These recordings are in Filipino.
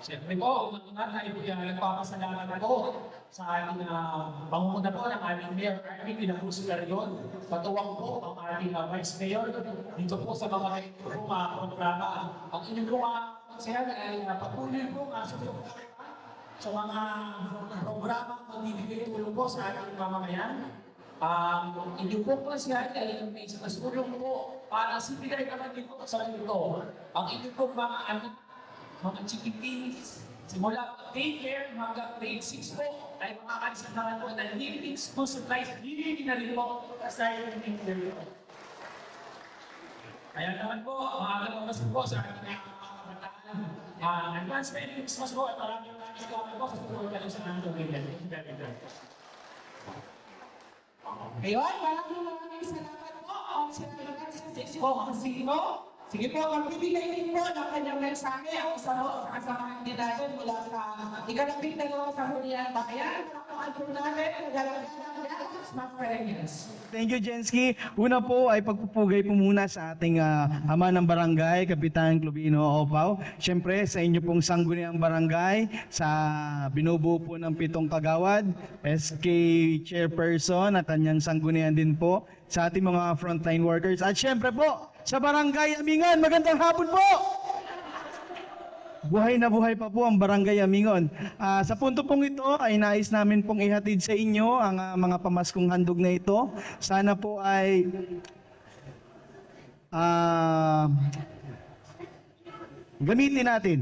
Siyempre po, una tayo po yung nagpapasalamat po sa ating uh, pangunguna po ng aming Mayor Arvin Pinapuso Garion. Patuwang po ang ating uh, Vice Mayor dito po sa mga mga programa. Ang inyong po mga konsehal ay uh, patuloy po uh, susuportahan sa mga programa magbibigay tulong po sa ating mamamayan. Um, inyong po kasi ay may tulong po para sipilay naman din po sa ito. Ang inyong po mga anak mga chikitis, simula daycare hanggang grade 6 po, ay makakalisan naman po ng living school supplies, living na rin po sa living po. Kaya naman po, maaga pa po sa ating kabataan. Uh, advance Merry Christmas po at maraming maraming salamat po sa tulong sa mga you very much. Ayun, maraming maraming salamat po. Ang sinabi po ang sino. Sige po, magbibigay din po ng kanyang mensahe ang isa po sa kasamahan din natin mula sa ikalapit na gawa sa Julian Bayan. Palakpakan po natin ang galagalang Dallas Mascareñas. Thank you, Jensky. Una po ay pagpupugay po muna sa ating ah, ama ng barangay, Kapitan Clubino Opaw. Siyempre, sa inyo pong sangguniang barangay, sa binubuo po ng pitong kagawad, SK Chairperson at kanyang sanggunian din po, sa ating mga frontline workers. At siyempre po, sa barangay Amingan, magandang hapon po! Buhay na buhay pa po ang Barangay Amingon. Ah, sa punto pong ito ay nais namin pong ihatid sa inyo ang ah, mga pamaskong handog na ito. Sana po ay ah, gamitin natin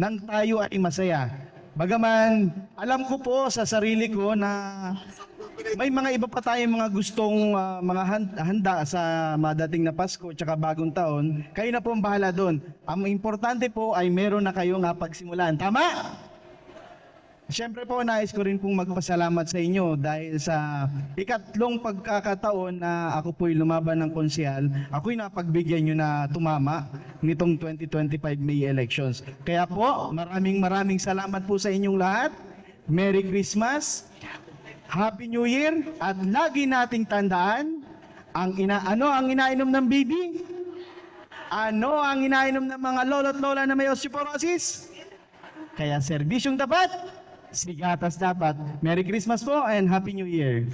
nang tayo ay masaya. Bagaman alam ko po sa sarili ko na may mga iba pa tayong mga gustong ah, mga han- handa sa madating na Pasko at bagong taon. Kayo na po ang bahala doon. Ang importante po ay meron na kayong pagsimulan. Tama? Siyempre po, nais ko rin pong magpasalamat sa inyo dahil sa ikatlong pagkakataon na ako po'y lumaban ng konsyal, ako'y napagbigyan nyo na tumama nitong 2025 May elections. Kaya po, maraming maraming salamat po sa inyong lahat. Merry Christmas, Happy New Year, at lagi nating tandaan, ang ina ano ang inainom ng baby? Ano ang inainom ng mga lolo't lola na may osteoporosis? Kaya serbisyong dapat, sigatas dapat. Merry Christmas po and Happy New Year.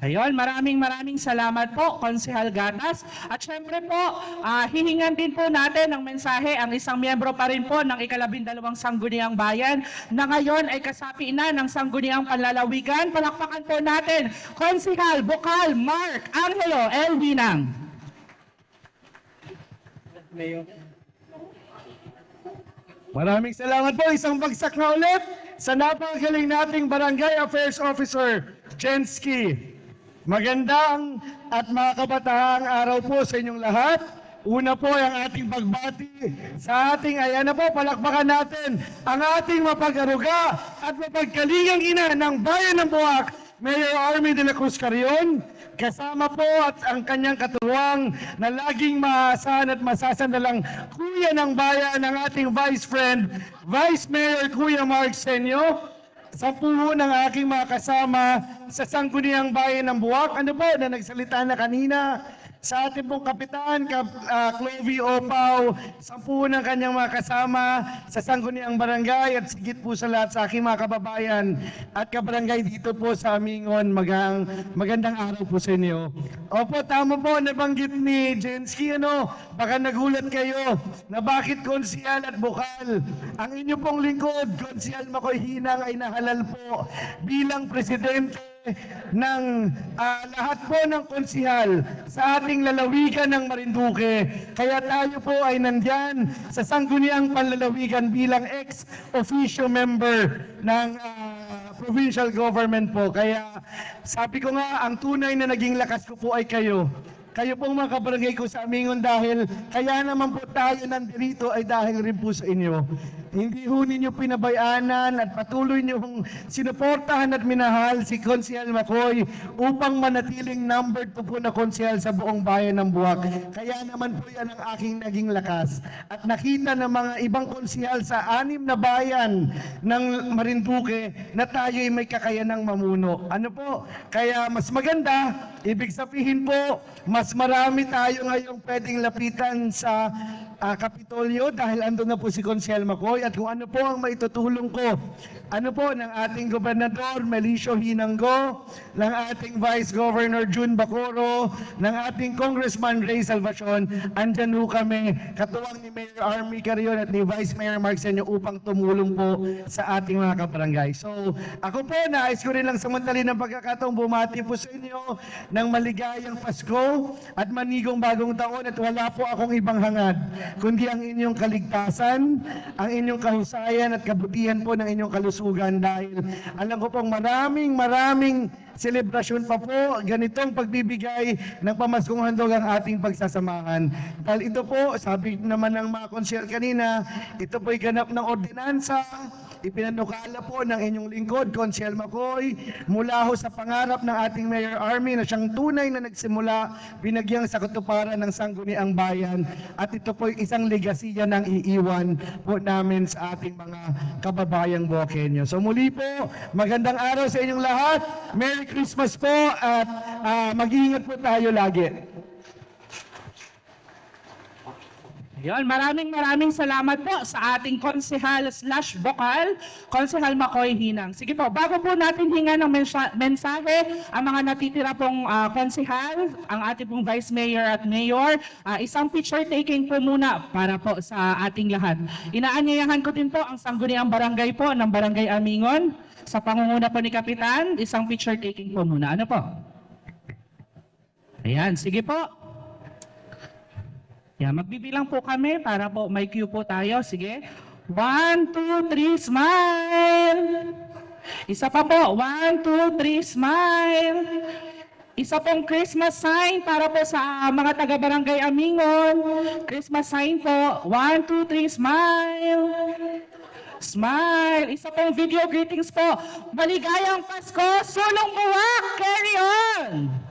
Ayun, maraming maraming salamat po, Konsehal Gatas. At syempre po, ah, hihingan din po natin ng mensahe ang isang miyembro pa rin po ng ikalabindalawang Sangguniang Bayan na ngayon ay kasapi na ng Sangguniang Panlalawigan. Palakpakan po natin, Konsehal Bukal Mark Angelo L. Binang. Maraming salamat po. Isang bagsak na ulit sa napakagaling nating Barangay Affairs Officer, Jensky. Magandang at mga kabataang araw po sa inyong lahat. Una po ang ating pagbati. Sa ating, ayan na po, palakpakan natin ang ating mapag-aruga at mapagkalingang ina ng bayan ng Buwak, Mayor Army de la Cruz Carrion, kasama po at ang kanyang katuwang na laging maasahan at masasandalang kuya ng bayan ng ating Vice Friend, Vice Mayor Kuya Mark Senyo, sa puho ng aking mga kasama sa Sangguniang Bayan ng Buwak. Ano po na nagsalita na kanina sa ating pong kapitan, Kap, uh, Clovy Opaw, sa ng kanyang mga kasama sa Sangguniang Barangay at sigit po sa lahat sa aking mga kababayan at kabarangay dito po sa Amingon. Magang, magandang araw po sa inyo. Opo, tama po, nabanggit ni Jensky, ano, baka nagulat kayo na bakit konsyal at bukal. Ang inyo pong lingkod, konsyal Makoy Hinang ay nahalal po bilang presidente ng ah, lahat po ng konsihal sa ating lalawigan ng Marinduque. Kaya tayo po ay nandyan sa sangguniang panlalawigan bilang ex-officio member ng ah, provincial government po. Kaya sabi ko nga, ang tunay na naging lakas ko po ay kayo. Kayo pong mga kabarangay ko sa Amingon dahil kaya naman po tayo nandito ay dahil rin po sa inyo. Hindi ho ninyo pinabayaanan at patuloy niyong sinuportahan at minahal si Konsehal Makoy upang manatiling number 2 po na konsehal sa buong bayan ng Buwak. Kaya naman po yan ang aking naging lakas. At nakita ng mga ibang konsehal sa anim na bayan ng Marinduque na tayo ay may kakayanang mamuno. Ano po? Kaya mas maganda, ibig sabihin po, mas marami tayo ngayong pwedeng lapitan sa ah, Kapitolyo dahil andun na po si Consiel Macoy at kung ano po ang maitutulong ko. Ano po ng ating Gobernador Melicio Hinanggo, ng ating Vice Governor June Bacoro, ng ating Congressman Ray Salvacion, andyan po kami, katuwang ni Mayor Army Carion at ni Vice Mayor Mark Senyo upang tumulong po sa ating mga kabarangay. So, ako po, nais ko rin lang samantali ng pagkakataong bumati po sa inyo ng maligayang Pasko at manigong bagong taon at wala po akong ibang hangad, kundi ang inyong kaligtasan, ang inyong kahusayan at kabutihan po ng inyong kalusugan dahil alam ko pong maraming maraming selebrasyon pa po, ganitong pagbibigay ng pamaskong handog ang ating pagsasamahan. Dahil ito po, sabi naman ng mga konsyel kanina, ito po'y ganap ng ordinansa, ipinanukala po ng inyong lingkod, Konsyel Makoy, mula ho sa pangarap ng ating Mayor Army na siyang tunay na nagsimula, binagyang sa katuparan ng sangguniang bayan. At ito po isang legasiya ng iiwan po namin sa ating mga kababayang Bokenyo. So muli po, magandang araw sa inyong lahat. Merry Christmas po at ah, mag-iingat po tayo lagi. Ayun, maraming maraming salamat po sa ating konsehal slash vokal, konsehal Makoy Hinang. Sige po, bago po natin hinga ng mensa- mensahe, ang mga natitira pong ah, konsehal, ang ating pong vice mayor at mayor, ah, isang picture taking po muna para po sa ating lahat. Inaanyayahan ko din po ang sangguniang barangay po ng Barangay Amingon. Sa pangunguna po ni Kapitan, isang picture taking po muna. Ano po? Ayan, sige po. Yan, magbibilang po kami para po may cue po tayo. Sige. One, two, three, smile! Isa pa po. One, two, three, smile! Isa pong Christmas sign para po sa mga taga-barangay Amingon. Christmas sign po. One, two, three, smile! Smile! Isa pong video greetings po. Maligayang Pasko! Sulong buwak! Carry on!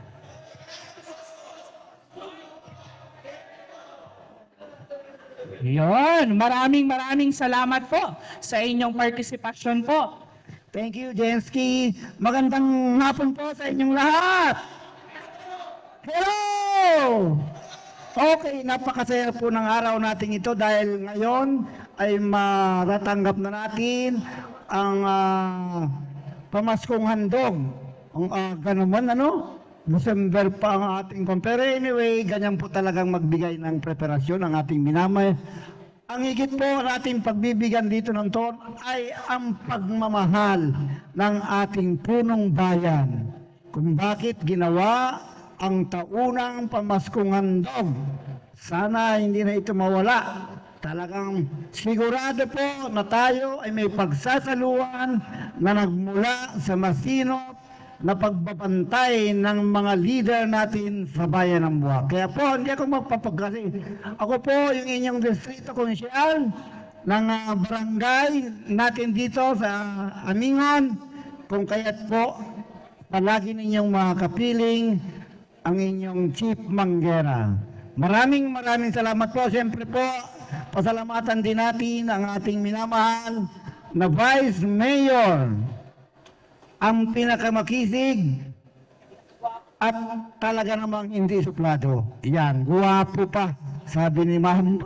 Yon, maraming maraming salamat po sa inyong partisipasyon po. Thank you, Jensky. Magandang hapon po sa inyong lahat. Hello! Okay, napakasaya po ng araw natin ito dahil ngayon ay matatanggap na natin ang ah, pamaskong handog. Ang uh, naman, ano? December pa ang ating. Pero anyway, ganyan po talagang magbigay ng preparasyon ang ating minamay. Ang higit po nating pagbibigyan dito ng toon ay ang pagmamahal ng ating punong bayan. Kung bakit ginawa ang taunang pamaskong handog. Sana hindi na ito mawala. Talagang sigurado po na tayo ay may pagsasaluan na nagmula sa masinop na pagbabantay ng mga leader natin sa bayan ng Buwak. Kaya po, hindi ako magpapagkasi. Ako po yung inyong distrito konsyal ng ah, barangay natin dito sa Amingan. Kung kaya't po, palagi ninyong mga kapiling ang inyong Chief Manggera. Maraming maraming salamat po. Siyempre po, pasalamatan din natin ang ating minamahal na Vice Mayor ang pinakamakisig at talaga namang hindi suplado. Yan, guwapo pa, sabi ni Ma'am.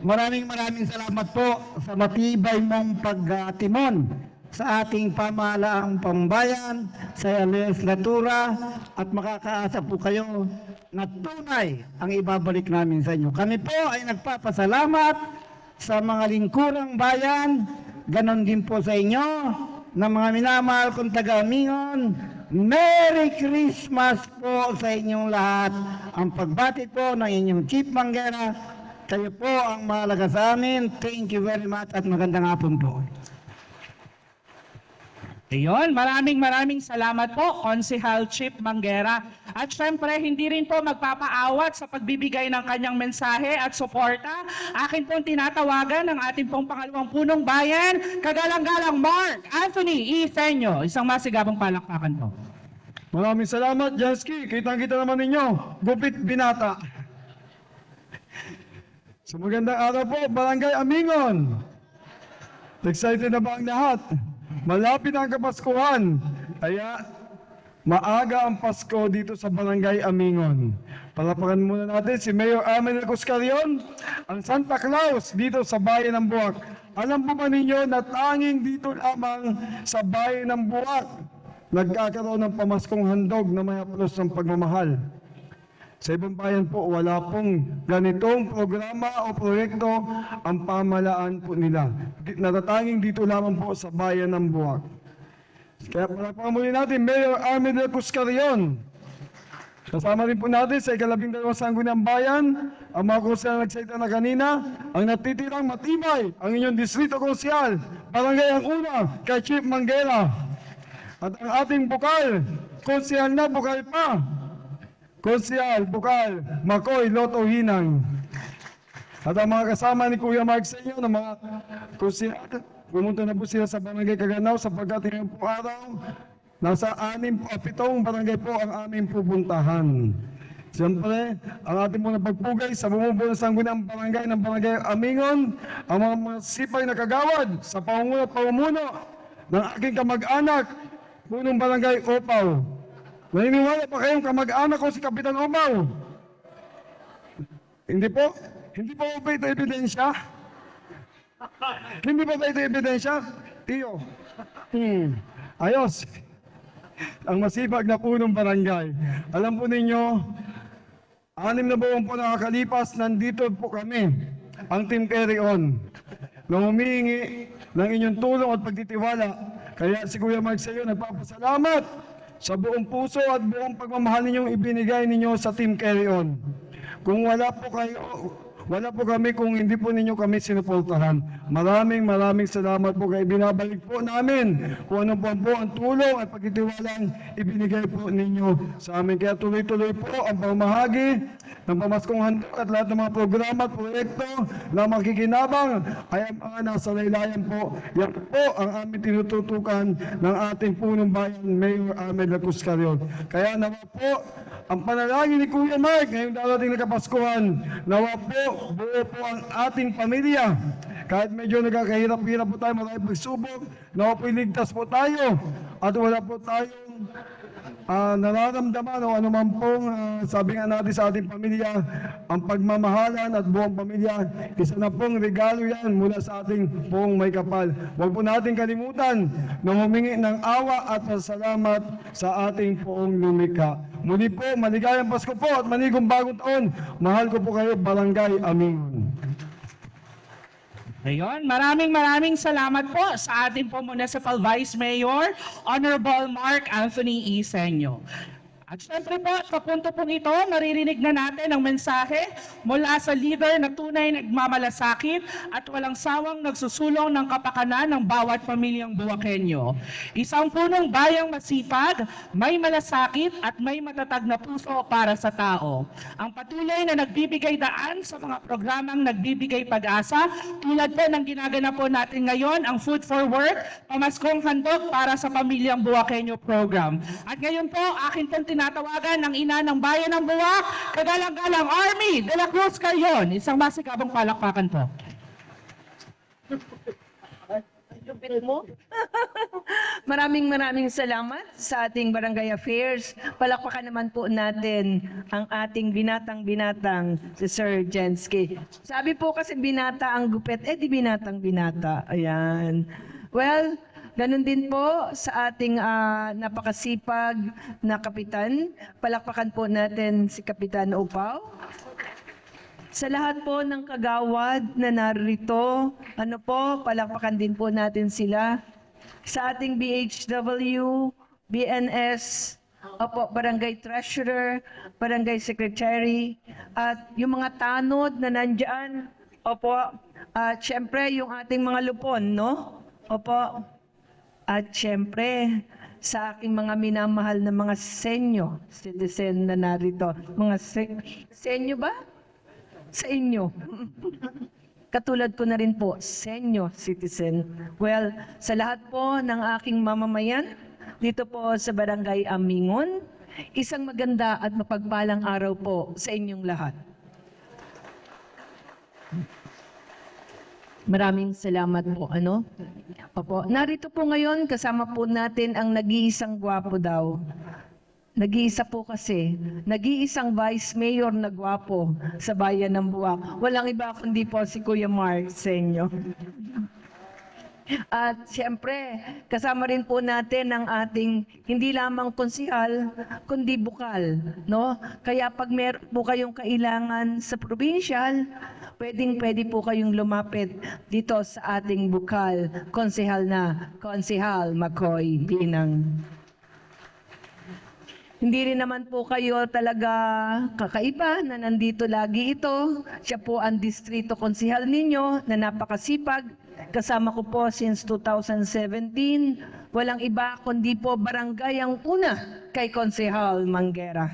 Maraming maraming salamat po sa matibay mong pagtimon sa ating pamahalaang pambayan, sa legislatura, at makakaasa po kayo na tunay ang ibabalik namin sa inyo. Kami po ay nagpapasalamat sa mga lingkurang bayan, ganon din po sa inyo, na mga minamahal kong taga-amingon, Merry Christmas po sa inyong lahat. Ang pagbati po ng inyong Chief Manggera, kayo po ang mahalaga sa amin. Thank you very much at magandang hapon po. Ayun, maraming maraming salamat po, Konsehal Chief Manggera. At syempre, hindi rin po magpapaawat sa pagbibigay ng kanyang mensahe at suporta. Akin pong tinatawagan ng ating pong pangalawang punong bayan, kagalang-galang Mark Anthony Isenyo. Isang masigabong palakpakan po. Maraming salamat, Jansky. Kitang-kita naman ninyo. Gupit binata. Sa magandang araw po, Barangay Amingon. Excited na ba ang lahat? Malapit ang Kapaskuhan. Kaya maaga ang Pasko dito sa Barangay Amingon. Palapakan muna natin si Mayor Amel Cuscarion, ang Santa Claus dito sa Bayan ng Buwak. Alam po ba ninyo na tanging dito lamang sa Bayan ng Buwak nagkakaroon ng pamaskong handog na may aplos ng pagmamahal. Sa ibang bayan po, wala pong ganitong programa o proyekto ang pamalaan po nila. Natatanging dito lamang po sa bayan ng Buwak. Kaya palapakan muli natin, Mayor Armin de Cuscarion. Kasama rin po natin sa ikalabing dalawang sangguniang bayan, ang mga konsyal na nagsalita na kanina, ang natitirang matibay, ang inyong distrito konsyal, barangay ang una, kay Chief Manguera. At ang ating bukal, konsyal na bukal pa, konsyal, bukal, Makoy, Loto, Hinang. At ang mga kasama ni Kuya Mark sa inyo, ng mga konsyal, pumunta na po sila sa barangay Kaganaw sapagkat ngayon po araw, Nasa anim pitong barangay po ang aming pupuntahan. Siyempre, ang ating mga pagpugay sa bumubuo ng sanggunang barangay ng barangay Amingon, ang mga masipag na kagawad sa panguno at pamumuno ng aking kamag-anak, punong barangay Opaw. Naniniwala pa kayong kamag-anak ko si Kapitan Opaw? Hindi po? Hindi po ba ito ebidensya? Hindi ba ba ito ebidensya? Tiyo. Hmm. Ayos ang masipag na punong barangay. Alam po ninyo, anim na buwan po nakakalipas, nandito po kami, ang Team Carry On, na humihingi ng inyong tulong at pagtitiwala. Kaya si Kuya Mark sa iyo, nagpapasalamat sa buong puso at buong pagmamahal ninyong ibinigay ninyo sa Team Carry On. Kung wala po kayo, wala po kami kung hindi po ninyo kami sinuportahan. Maraming maraming salamat po kaya binabalik po namin kung ano po po ang tulong at pagtitiwalang ibinigay po ninyo sa amin. Kaya tuloy-tuloy po ang pamahagi ng pamaskong handog at lahat ng mga programa at proyekto na makikinabang ay ang mga nasa laylayan po. Yan po ang aming tinututukan ng ating punong bayan, Mayor Ahmed Lacus. Kaya nawa po ang panalangin ni Kuya Mark ngayong darating na Kapaskuhan, nawa po, buo po ang ating pamilya. Kahit medyo nagkakahirap-hirap po tayo, maraming pagsubok, nawa po iligtas po tayo at wala po tayong ah, nararamdaman o anuman pong ah, sabi nga natin sa ating pamilya, ang pagmamahalan at buong pamilya, isa na pong regalo yan mula sa ating buong may kapal. Huwag po natin kalimutan na humingi ng awa at pasalamat sa ating poong lumikha. Muli po, maligayang Pasko po at manigong bagong taon. Mahal ko po kayo, Barangay Amingon. Ayun, maraming maraming salamat po sa ating po Municipal Vice Mayor, Honorable Mark Anthony Isenyo. At syempre po, sa punto pong ito, naririnig na natin ang mensahe mula sa leader na tunay nagmamalasakit at walang sawang nagsusulong ng kapakanan ng bawat pamilyang Buwakenyo. Isang punong bayang masipag, may malasakit at may matatag na puso para sa tao. Ang patuloy na nagbibigay daan sa mga programang nagbibigay pag-asa tulad po ng ginaganap po natin ngayon, ang Food for Work, pamaskong handog para sa pamilyang Buwakenyo program. At ngayon po, akin pong tinatawagan ng ina ng bayan ng Buwak, kagalang-galang Army de la Cruz Carrion. Isang masikabong palakpakan po. Lupit mo. maraming maraming salamat sa ating Barangay Affairs. Palakpakan naman po natin ang ating binatang-binatang si Sir Jensky. Sabi po kasi binata ang gupit, eh di binatang binata. Ayan. Well, Ganon din po sa ating ah, napakasipag na kapitan. Palakpakan po natin si Kapitan Upaw. Sa lahat po ng kagawad na narito, ano po, palakpakan din po natin sila. Sa ating BHW, BNS, opo, Barangay Treasurer, Barangay Secretary, at yung mga tanod na nandyan, opo, at syempre yung ating mga lupon, no? Opo, at syempre, sa aking mga minamahal na mga senyo, citizen na narito. Mga se- senyo ba? Sa inyo. Katulad ko na rin po, senyo citizen. Well, sa lahat po ng aking mamamayan, dito po sa Barangay Amingon, isang maganda at mapagpalang araw po sa inyong lahat. Maraming salamat po. Ano? Opo. Narito po ngayon, kasama po natin ang nag-iisang gwapo daw Nag-iisa po kasi, nag-iisang vice mayor na gwapo sa bayan ng Buwak. Walang iba kundi po si Kuya Mark sa inyo. At siyempre, kasama rin po natin ang ating hindi lamang konsihal, kundi bukal. No? Kaya pag meron po kayong kailangan sa provincial, pwedeng pwede po kayong lumapit dito sa ating bukal, konsihal na, konsihal McCoy Binang. Hindi rin naman po kayo talaga kakaiba na nandito lagi ito. Siya po ang distrito konsihal ninyo na napakasipag. Kasama ko po since 2017. Walang iba kundi po barangay ang una kay Konsehal Manggera.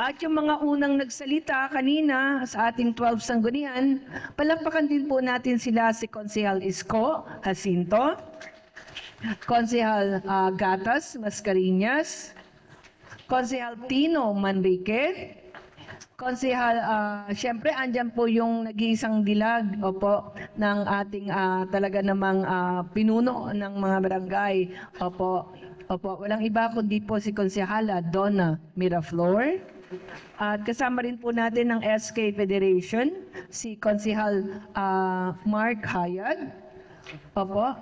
At yung mga unang nagsalita kanina sa ating 12 sanggunian, palakpakan din po natin sila si Konsehal Isko Jacinto, Konsehal ah, Gatas Mascarinas, Konsehal Tino Manrique, Konsehal, ah, siyempre andyan po yung nag-iisang dilag opo, ng ating ah, talaga namang ah, pinuno ng mga barangay. Opo, opo, walang iba kundi po si Konsehala Donna Miraflor. At kasama rin po natin ng SK Federation, si Konsehal ah, Mark Hayag. Opo.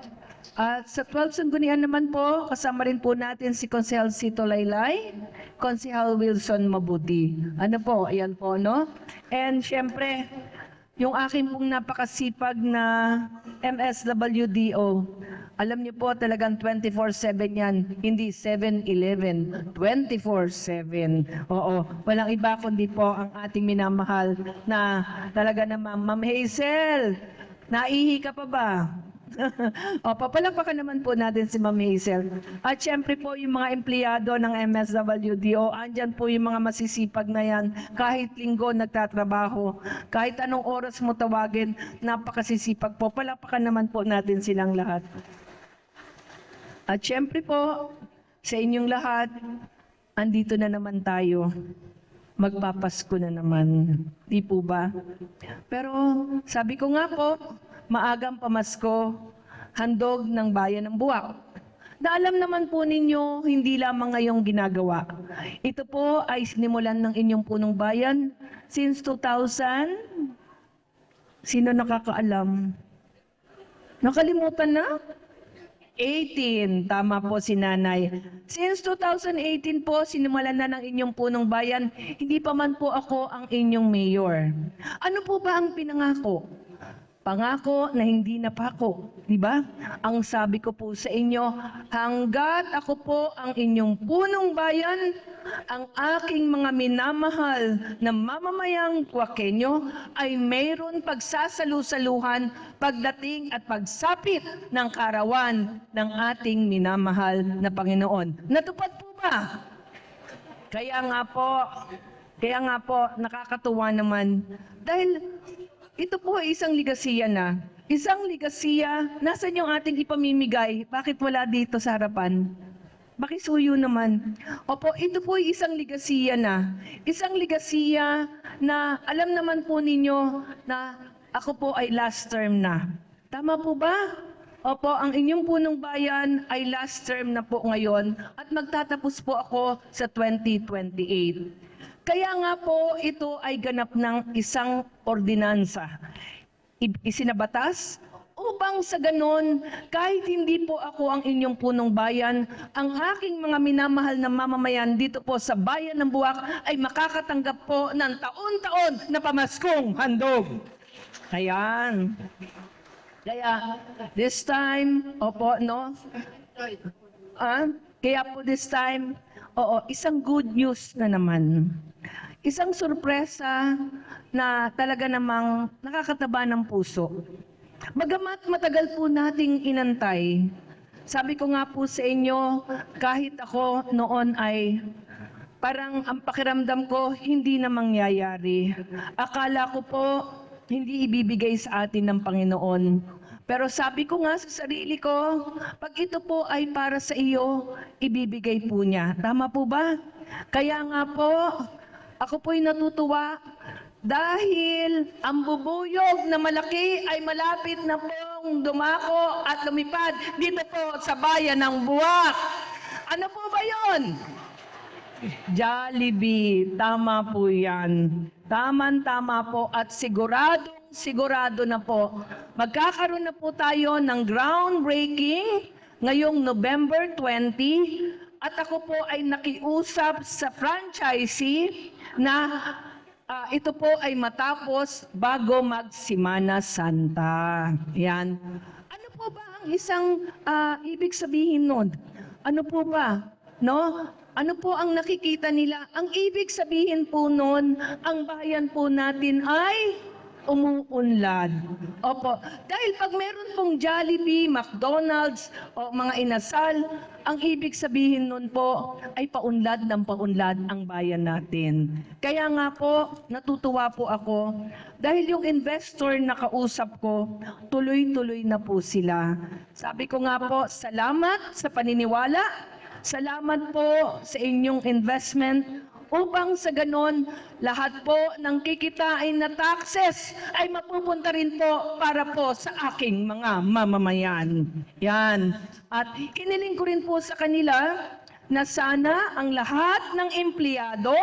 At sa 12 sanggunian naman po, kasama rin po natin si Konsehal Sito Laylay, Konsehal Wilson Mabuti. Ano po, ayan po, no? And syempre, yung aking pong napakasipag na MSWDO, alam niyo po talagang 24-7 yan, hindi 7-11, 24-7. Oo, walang iba kundi po ang ating minamahal na talaga naman, Ma'am Hazel, naihi ka pa ba? o, papalakpakan naman po natin si Ma'am Hazel. At syempre po yung mga empleyado ng MSWDO, andyan po yung mga masisipag na yan. Kahit linggo nagtatrabaho, kahit anong oras mo tawagin, napakasisipag po. Palakpakan naman po natin silang lahat. At syempre po, sa inyong lahat, andito na naman tayo. Magpapasko na naman. Di po ba? Pero sabi ko nga po, maagang pamasko, handog ng bayan ng buwak. Na alam naman po ninyo, hindi lamang ngayong ginagawa. Ito po ay sinimulan ng inyong punong bayan since 2000. Sino nakakaalam? Nakalimutan na? 18, tama po si nanay. Since 2018 po, sinimulan na ng inyong punong bayan, hindi pa man po ako ang inyong mayor. Ano po ba ang pinangako? Pangako na hindi napako, di ba? Ang sabi ko po sa inyo, hanggat ako po ang inyong punong bayan, ang aking mga minamahal na mamamayang kwakenyo ay mayroon pagsasalu-saluhan pagdating at pagsapit ng karawan ng ating minamahal na Panginoon. Natupad po ba? Kaya nga po, kaya nga po, nakakatuwa naman. Dahil ito po ay isang ligasiya na. Isang ligasiya, nasan yung ating ipamimigay? Bakit wala dito sa harapan? Bakisuyo naman. Opo, ito po ay isang ligasiya na. Isang ligasiya na alam naman po ninyo na ako po ay last term na. Tama po ba? Opo, ang inyong punong bayan ay last term na po ngayon at magtatapos po ako sa 2028. Kaya nga po ito ay ganap ng isang ordinansa. Isinabatas upang sa ganon, kahit hindi po ako ang inyong punong bayan, ang aking mga minamahal na mamamayan dito po sa bayan ng Buwak ay makakatanggap po ng taon-taon na pamaskong handog. Ayan. Kaya, this time, opo, no? Ah, kaya po this time, oo, isang good news na naman. Isang sorpresa na talaga namang nakakataba ng puso. Bagamat matagal po nating inantay, sabi ko nga po sa inyo, kahit ako noon ay parang ang pakiramdam ko hindi na mangyayari. Akala ko po hindi ibibigay sa atin ng Panginoon. Pero sabi ko nga sa sarili ko, pag ito po ay para sa iyo, ibibigay po niya. Tama po ba? Kaya nga po, ako po'y natutuwa dahil ang bubuyog na malaki ay malapit na pong dumako at lumipad dito po sa bayan ng Buwak. Ano po ba yon? Jollibee, tama po yan. Taman-tama po at sigurado, sigurado na po. Magkakaroon na po tayo ng groundbreaking ngayong November 20 at ako po ay nakiusap sa franchisee na ah, ito po ay matapos bago magsimana Santa. Yan. Ano po ba ang isang ah, ibig sabihin nun? Ano po ba? No? Ano po ang nakikita nila? Ang ibig sabihin po nun, ang bayan po natin ay umuunlad. Opo. Dahil pag meron pong Jollibee, McDonald's, o mga inasal, ang ibig sabihin nun po ay paunlad ng paunlad ang bayan natin. Kaya nga po, natutuwa po ako dahil yung investor na kausap ko, tuloy-tuloy na po sila. Sabi ko nga po, salamat sa paniniwala, salamat po sa inyong investment upang sa ganon lahat po ng kikitain na taxes ay mapupunta rin po para po sa aking mga mamamayan. Yan. At hiniling ko rin po sa kanila na sana ang lahat ng empleyado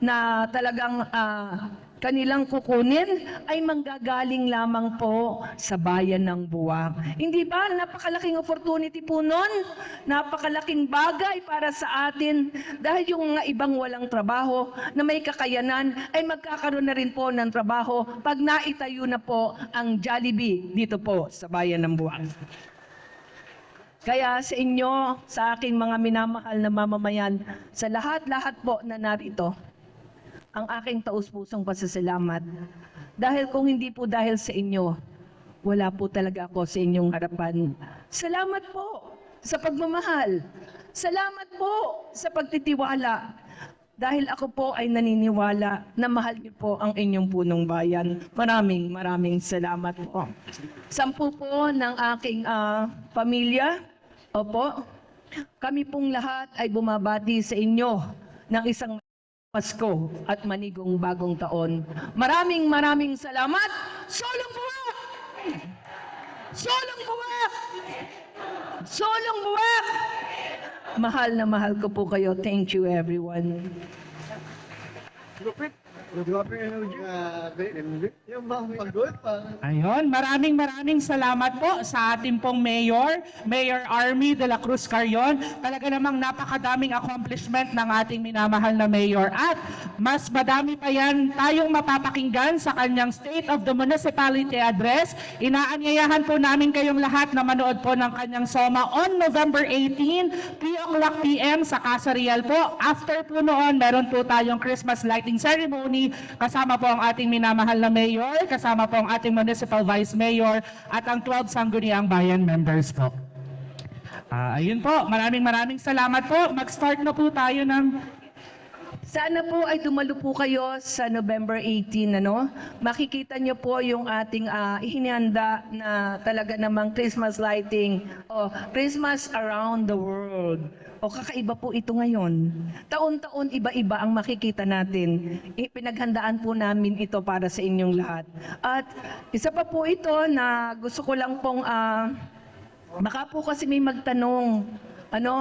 na talagang ah, kanilang kukunin ay manggagaling lamang po sa bayan ng Buwak. Hindi ba napakalaking opportunity po nun? Napakalaking bagay para sa atin dahil yung mga ibang walang trabaho na may kakayanan ay magkakaroon na rin po ng trabaho pag naitayo na po ang Jollibee dito po sa bayan ng Buwak. Kaya sa inyo, sa aking mga minamahal na mamamayan, sa lahat-lahat po na narito, ang aking taus-pusong pasasalamat. Dahil kung hindi po dahil sa inyo, wala po talaga ako sa inyong harapan. Salamat po sa pagmamahal. Salamat po sa pagtitiwala. Dahil ako po ay naniniwala na mahal niyo po ang inyong punong bayan. Maraming maraming salamat po. Sampu po ng aking ah, pamilya. Opo. Kami pong lahat ay bumabati sa inyo ng isang Pasko at manigong bagong taon. Maraming maraming salamat. Solong buwak! Solong buwak! Solong buwak! Mahal na mahal ko po kayo. Thank you everyone. Pa? Ayun, maraming maraming salamat po sa ating pong Mayor, Mayor Army de la Cruz Carrion. Talaga namang napakadaming accomplishment ng ating minamahal na Mayor. At mas madami pa yan tayong mapapakinggan sa kanyang State of the Municipality Address. Inaanyayahan po namin kayong lahat na manood po ng kanyang SOMA on November 18, 3 o'clock PM sa Casa Real po. After po noon, meron po tayong Christmas lighting ceremony kasama po ang ating minamahal na mayor, kasama po ang ating municipal vice mayor at ang 12 Sangguniang Bayan members po. Ah, ayun po, maraming maraming salamat po. Mag-start na po tayo ng Sana po ay dumalo po kayo sa November 18, ano? Makikita niyo po yung ating uh, ihinihanda na talaga namang Christmas lighting o Christmas around the world. O kakaiba po ito ngayon. Taon-taon iba-iba ang makikita natin. Ipinaghandaan po namin ito para sa inyong lahat. At isa pa po ito na gusto ko lang pong ah, Baka po kasi may magtanong, ano,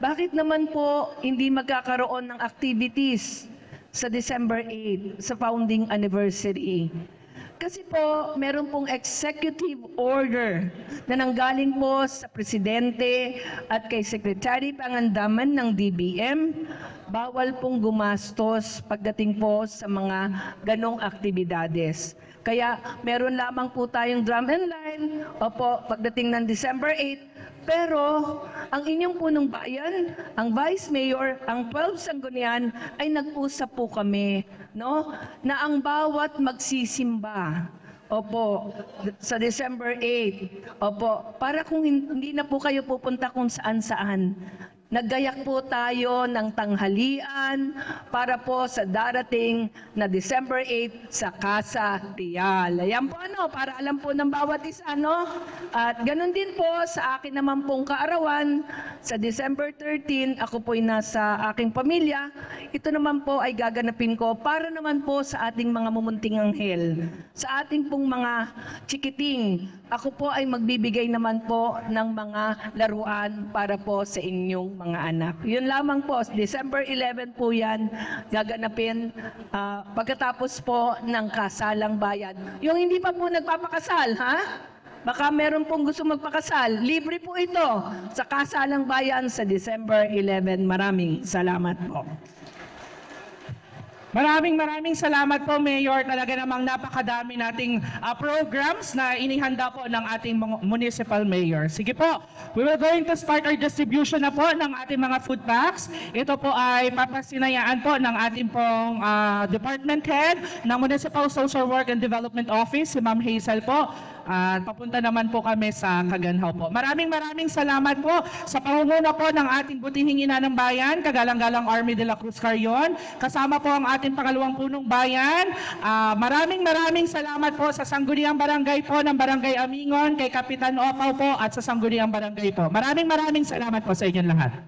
bakit naman po hindi magkakaroon ng activities sa December 8, sa founding anniversary? Kasi po, meron pong executive order na nanggaling po sa presidente at kay Secretary Pangandaman ng DBM, bawal pong gumastos pagdating po sa mga ganong aktibidades. Kaya meron lamang po tayong drum and line, opo, pagdating ng December 8, pero ang inyong punong bayan, ang Vice Mayor, ang 12 Sanggunian ay nag-usap po kami, no? Na ang bawat magsisimba, Opo, sa December 8. Opo, para kung hin- hindi na po kayo pupunta kung saan-saan. Naggayak po tayo ng tanghalian para po sa darating na December 8 sa Casa Real. Ayan po ano, para alam po ng bawat isa, no? At ganun din po sa akin naman pong kaarawan, sa December 13, ako po'y nasa aking pamilya. Ito naman po ay gaganapin ko para naman po sa ating mga mumunting anghel. Sa ating pong mga chikiting, ako po ay magbibigay naman po ng mga laruan para po sa inyong mga anak. Yun lamang po, December 11 po yan, gaganapin ah, pagkatapos po ng kasalang bayan. Yung hindi pa po nagpapakasal, ha? Baka meron pong gusto magpakasal. Libre po ito sa kasalang bayan sa December 11. Maraming salamat po. Maraming maraming salamat po, Mayor. Talaga namang napakadami nating ah, programs na inihanda po ng ating municipal mayor. Sige po, we will going to start our distribution na po ng ating mga food packs. Ito po ay papasinayaan po ng ating pong ah, department head ng Municipal Social Work and Development Office, si Ma'am Hazel po. At papunta naman po kami sa Kaganhaw po. Maraming maraming salamat po sa pangunguna po ng ating butihing ina ng bayan, Kagalang-galang Army de la Cruz Carrion. Kasama po ang ating pangalawang punong bayan. Ah, maraming maraming salamat po sa Sangguniang Barangay po ng Barangay Amingon, kay Kapitan Opaw po at sa Sangguniang Barangay po. Maraming maraming salamat po sa inyong lahat.